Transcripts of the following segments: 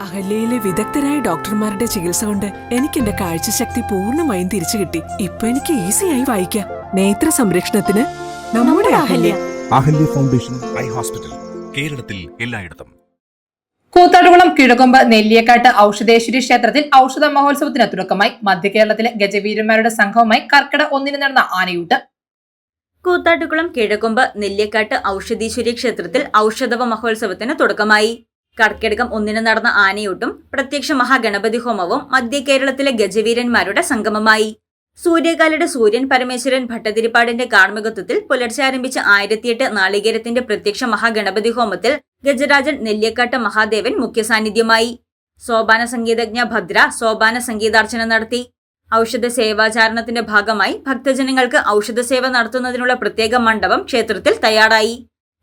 അഹല്യയിലെ വിദഗ്ധരായ ഡോക്ടർമാരുടെ ചികിത്സ കൊണ്ട് എനിക്ക് എന്റെ കാഴ്ചശക്തി പൂർണമായും തിരിച്ചു കിട്ടി. ഇപ്പൊ എനിക്ക് ഈസിയായി വായിക്കാം. നേത്ര സംരക്ഷണത്തിന് നമ്മുടെ Ahalya. Ahalya. Foundation eye hospital കേരളത്തിൽ എല്ലായിടത്തും. കൂത്താടുകുളം കിഴകൊമ്പ് നെല്ലിയക്കാട്ട് ഔഷധേശ്വരി ക്ഷേത്രത്തിൽ ഔഷധ മഹോത്സവത്തിന് തുടക്കമായി. മധ്യ കേരളത്തിലെ ഗജവീരന്മാരുടെ സംഘവുമായി കർക്കിട ഒന്നിന് നടന്ന ആനയൂട്ട്. കൂത്താട്ടുകുളം കിഴക്കൊമ്പ് നെല്ലിയക്കാട്ട് ഔഷധീശ്വരി ക്ഷേത്രത്തിൽ ഔഷധവ മഹോത്സവത്തിന് തുടക്കമായി. കർക്കിടകം ഒന്നിന് നടന്ന ആനയൂട്ടും പ്രത്യക്ഷ മഹാഗണപതി ഹോമവും മധ്യ കേരളത്തിലെ ഗജവീരന്മാരുടെ സംഗമമായി. സൂര്യകാലയുടെ സൂര്യൻ പരമേശ്വരൻ ഭട്ടതിരിപ്പാടിന്റെ കാർമ്മികത്വത്തിൽ പുലർച്ചെ ആരംഭിച്ച ആയിരത്തിയെട്ട് നാളികേരത്തിന്റെ പ്രത്യക്ഷ മഹാഗണപതി ഹോമത്തിൽ ഗജരാജൻ നെല്ലിയക്കാട്ട് മഹാദേവൻ മുഖ്യ സാന്നിധ്യമായി സോപാന സംഗീതജ്ഞ ഭദ്ര സോപാന സംഗീതാർച്ചന നടത്തി. ഔഷധ സേവാചാരണത്തിന്റെ ഭാഗമായി ഭക്തജനങ്ങൾക്ക് ഔഷധ സേവ നടത്തുന്നതിനുള്ള പ്രത്യേക മണ്ഡപം ക്ഷേത്രത്തിൽ തയ്യാറായി.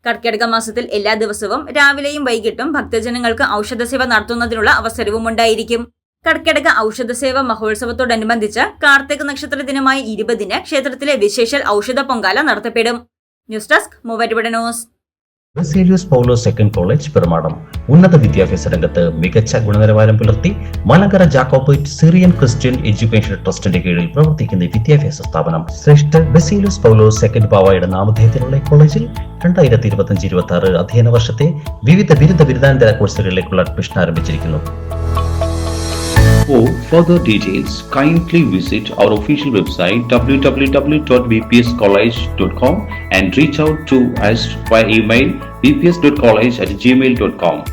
കർക്കിടക മാസത്തിൽ എല്ലാ ദിവസവും രാവിലെയും വൈകിട്ടും ഭക്തജനങ്ങൾക്ക് ഔഷധ സേവ നടത്തുന്നതിനുള്ള അവസരവും ഉണ്ടായിരിക്കും കർക്കിടക ഔഷധ സേവ മഹോത്സവത്തോടനുബന്ധിച്ച് കാർത്തിക നക്ഷത്ര ദിനമായ ഇരുപതിന് ക്ഷേത്രത്തിലെ വിശേഷൽ ഔഷധ പൊങ്കാല നടത്തപ്പെടും. News desk മൂവരുപടനോസ് news. Baselius Paulose second college Perumadam. ഉന്നത വിദ്യാഭ്യാസ രംഗത്ത് മികച്ച ഗുണനിലവാരം പുലർത്തി Malankara Jacobite Syrian Christian education ട്രസ്റ്റിന്റെ കീഴിൽ പ്രവർത്തിക്കുന്ന വിദ്യാഭ്യാസ സ്ഥാപനം. ശ്രേഷ്ഠ ബസേലിയസ് പൗലോ സെക്കൻഡ് പാവായുടെ നാമധേയത്തിലുള്ള കോളേജിൽ രണ്ടായിരത്തി ഇരുപത്തി ഇരുപത്തി ആറ് അധ്യയന വർഷത്തെ വിവിധ ബിരുദ ബിരുദാനന്തര കോഴ്സുകളിലേക്കുള്ള അഡ്മിഷൻ ആരംഭിച്ചിരിക്കുന്നു For further details, kindly visit our official website www.bpscollege.com and reach out to us via email bps.college at gmail.com.